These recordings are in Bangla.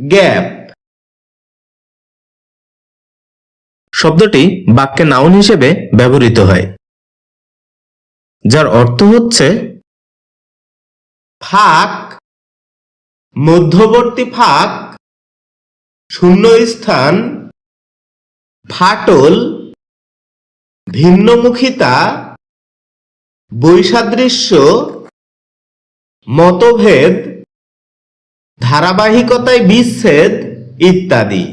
গ্যাপ। শব্দটি বাক্যে নাউন হিসেবে ব্যবহৃত হয়, যার অর্থ হচ্ছে ফাঁক, মধ্যবর্তী ফাঁক শূন্য স্থান ফাটল, ভিন্নমুখিতা, বৈসাদৃশ্য, মতভেদ ধারাবাহিকতায় বিচ্ছেদ ইত্যাদি।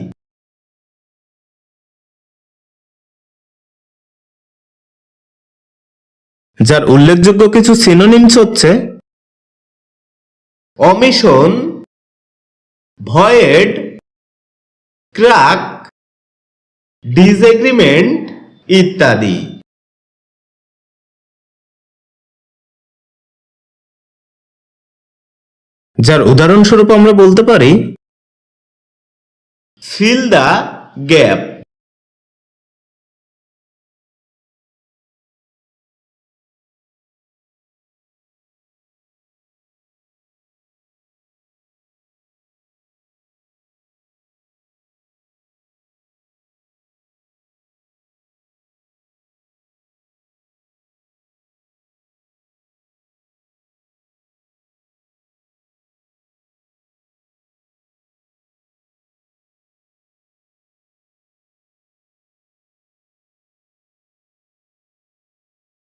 যার উল্লেখযোগ্য কিছু সিনোনিমস হচ্ছে অমিশন ভয়েড ক্রাক ডিসএগ্রিমেন্ট ইত্যাদি। যার উদাহরণস্বরূপ আমরা বলতে পারি ফিল দ্য গ্যাপ